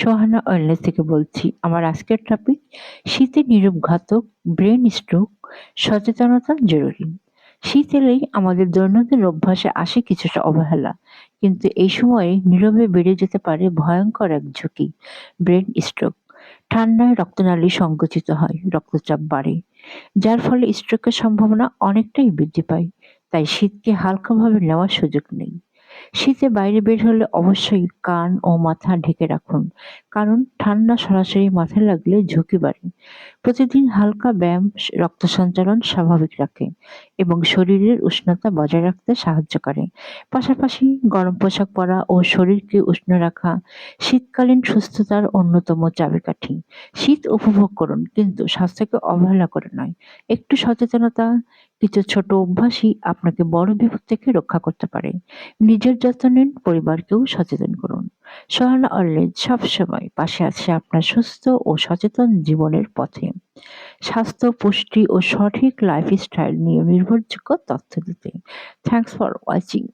Sohana wellness থেকে বলছি, আমার আজকের টপিক শীতে নীরব ঘাতক ব্রেন স্ট্রোক সচেতনতা জরুরি। শীত এলেই আমাদের দৈনন্দিন অভ্যাসে আসে কিছুটা অবহেলা, কিন্তু এই সময়ে নীরবে বেড়ে যেতে পারে ভয়ঙ্কর এক ঝুঁকি ব্রেন স্ট্রোক ঠান্ডায় রক্তনালী সংকুচিত হয়, রক্তচাপ বাড়ে, যার ফলে স্ট্রোকের সম্ভাবনা অনেকটাই বৃদ্ধি পায়, তাই শীতকে হালকাভাবে নেওয়ার সুযোগ নেই। শীতে বাইরে বের হলে অবশ্যই কান ও মাথা ঢেকে রাখুন। কারণ ঠান্ডা সরাসরি মাথায় লাগলে ঝুঁকি বাড়ে। প্রতিদিন হালকা ব্যায়াম রক্ত সঞ্চালন স্বাভাবিক রাখে। এবং শরীরের উষ্ণতা বজায় রাখতে সাহায্য করে। পাশাপাশি গরম পোশাক পরা ও শরীরকে উষ্ণ রাখা, শীতকালীন সুস্থতার অন্যতম চাবিকাঠি। শীত উপভোগ করুন, কিন্তু স্বাস্থ্যকে অবহেলা করে নয়। একটু সচেতনতা, কিছু ছোট অভ্যাসই আপনাকে বড় বিপদ থেকে রক্ষা করতে পারে। নিজের যত্ন নিন, পরিবারকেও সচেতন করুন। সহানা অলরেজ সবসময় পাশে আছে আপনার সুস্থ ও সচেতন জীবনের পথে। স্বাস্থ্য পুষ্টি ও সঠিক লাইফস্টাইল নিয়ে নির্ভরযোগ্য তথ্য দিতে। Thanks for watching